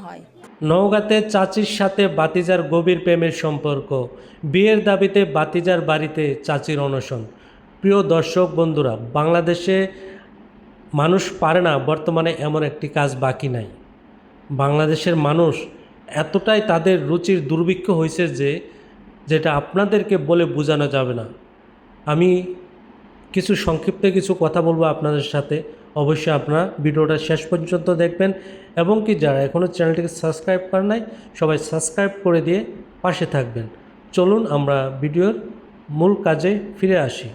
হয়? নওগাঁতে চাচির সাথে বাতিজার গভীর প্রেমের সম্পর্ক। বিয়ের দাবিতে বাতিজার বাড়িতে চাচির অনশন। প্রিয় দর্শক বন্ধুরা, বাংলাদেশে মানুষ পারে না, বর্তমানে এমন একটি কাজ বাকি নাই। বাংলাদেশের মানুষ এতটাই তাদের রুচির দুর্ভিক্ষ হয়েছে যে, যেটা আপনাদেরকে বলে বোঝানো যাবে না। আমি কিছু সংক্ষিপ্ত কিছু কথা বলব আপনাদের সাথে। অবশ্যই আপনারা ভিডিওটা শেষ পর্যন্ত দেখবেন এবং কি যারা এখনও চ্যানেলটিকে সাবস্ক্রাইব করেন নাই, সবাই সাবস্ক্রাইব করে দিয়ে পাশে থাকবেন। চলুন আমরা ভিডিওর মূল কাজে ফিরে আসি।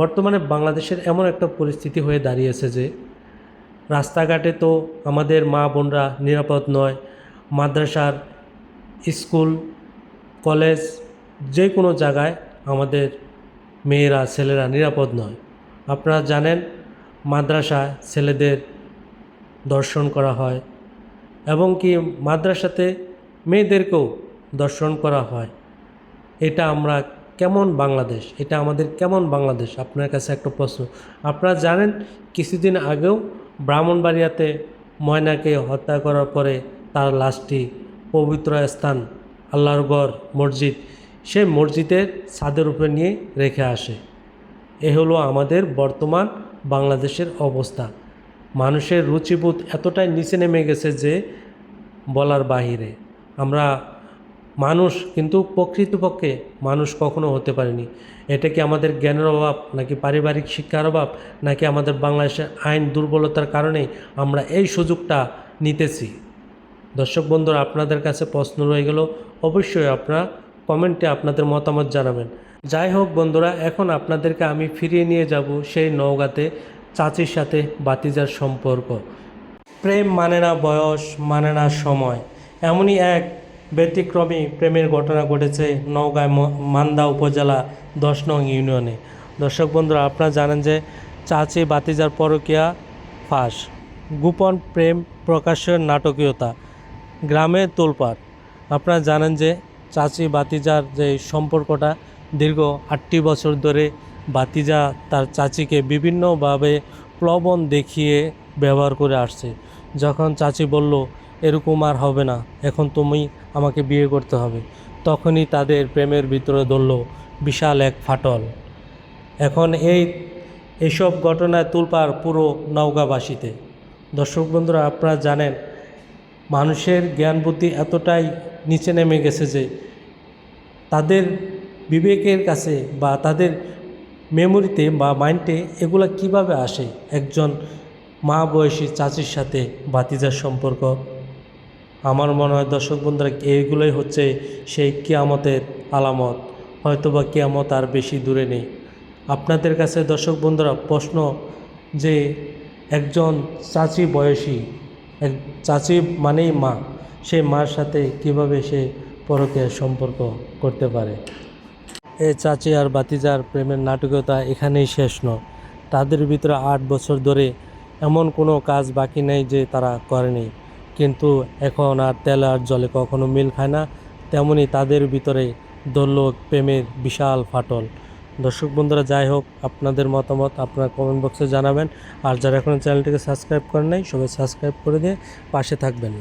বর্তমানে বাংলাদেশের এমন একটা পরিস্থিতি হয়ে দাঁড়িয়েছে যে, রাস্তাঘাটে তো আমাদের মা বোনরা নিরাপদ নয়, মাদ্রাসার, স্কুল, কলেজ, যে কোনো জায়গায় আমাদের মেয়েরা, ছেলেরা নিরাপদ নয়। আপনারা জানেন মাদ্রাসায় ছেলেদের দর্শন করা হয় এবং কি মাদ্রাসাতে মেয়েদেরকেও দর্শন করা হয়। এটা আমরা কেমন বাংলাদেশ? এটা আমাদের কেমন বাংলাদেশ? আপনার কাছে একটা প্রশ্ন। আপনারা জানেন, কিছুদিন আগেও ব্রাহ্মণবাড়িয়াতে ময়নাকে হত্যা করার পরে তার লাশটি পবিত্র স্থান আল্লাহর গড় মসজিদ, সেই মসজিদের ছাদের উপরে নিয়ে রেখে আসে। এ হলো আমাদের বর্তমান বাংলাদেশের অবস্থা। মানুষের রুচিবোধ এতটাই নিচে নেমে গেছে যে বলার বাহিরে। আমরা মানুষ কিন্তু প্রকৃতপক্ষে মানুষ কখনো হতে পারেনি। এটা কি আমাদের জ্ঞানের অভাব, নাকি পারিবারিক শিক্ষার অভাব, নাকি আমাদের বাংলাদেশের আইন দুর্বলতার কারণে আমরা এই সুযোগটা নিতেছি? দর্শক বন্ধুরা, আপনাদের কাছে প্রশ্ন রয়ে গেল, অবশ্যই আপনারা কমেন্টে আপনাদের মতামত জানাবেন। যাই হোক বন্ধুরা, এখন আপনাদেরকে আমি ফিরিয়ে নিয়ে যাব সেই নওগাঁতে চাচির সাথে বাতিজার সম্পর্ক। প্রেম মানে না বয়স মানে না সময়। এমনই এক ব্যতিক্রমী প্রেমের ঘটনা ঘটেছে নওগাঁ ম- মান্দা উপজেলা দশ নং ইউনিয়নে। দর্শক বন্ধুরা, আপনারা জানেন যে চাচি বাতিজার পরকিয়া ফাঁস, গোপন প্রেম প্রকাশের নাটকীয়তা, গ্রামে তোলপাট আপনারা জানেন যে চাচি বাতিজার যে সম্পর্কটা, দীর্ঘ আটটি বছর ধরে বাতিজা তার চাচিকে বিভিন্নভাবে প্লবন দেখিয়ে ব্যবহার করে আসছে। যখন চাচি বলল, এরকম আর হবে না, এখন তুমি আমাকে বিয়ে করতে হবে। তখনই তাদের প্রেমের ভিতরে ধরল বিশাল এক ফাটল। এখন এই এইসব ঘটনায় তুলপার পুরো নওগাঁবাসীতে। দর্শক বন্ধুরা, আপনারা জানেন, মানুষের জ্ঞান বুদ্ধি এতটাই নিচে নেমে গেছে যে তাদের বিবেকের কাছে বা তাদের মেমোরিতে বা মাইন্ডে এগুলা কীভাবে আসে একজন মা বয়সী চাচির সাথে বাতিজার সম্পর্ক? আমার মনে হয় দর্শক বন্ধুরা, এইগুলোই হচ্ছে সেই কিয়ামতের আলামত। হয়তোবা কিয়ামত আর বেশি দূরে নেই। আপনাদের কাছে দর্শক বন্ধুরা প্রশ্ন যে একজন চাচি বয়সী, এক চাচি মানেই মা সে মার সাথে কীভাবে সে পরকে সম্পর্ক করতে পারে? এ চাচি আর বাতিজার প্রেমের নাটকীয়তা এখানেই শেষ নয়। তাদের ভিতরে আট বছর ধরে এমন কোনো কাজ বাকি নেই যে তারা করেনি। কিন্তু এখন আর তেল আর জলে কখনো মিল খায় না, তেমনি তাদের ভিতরে দল্য প্রেমের বিশাল ফাটল। দর্শক বন্ধুরা, যাই হোক, আপনাদের মতামত আপনারা কমেন্ট বক্সে জানাবেন। আর যারা এখনও চ্যানেলটিকে সাবস্ক্রাইব করেন নাই, সবাই সাবস্ক্রাইব করে দিয়ে পাশে থাকবেন।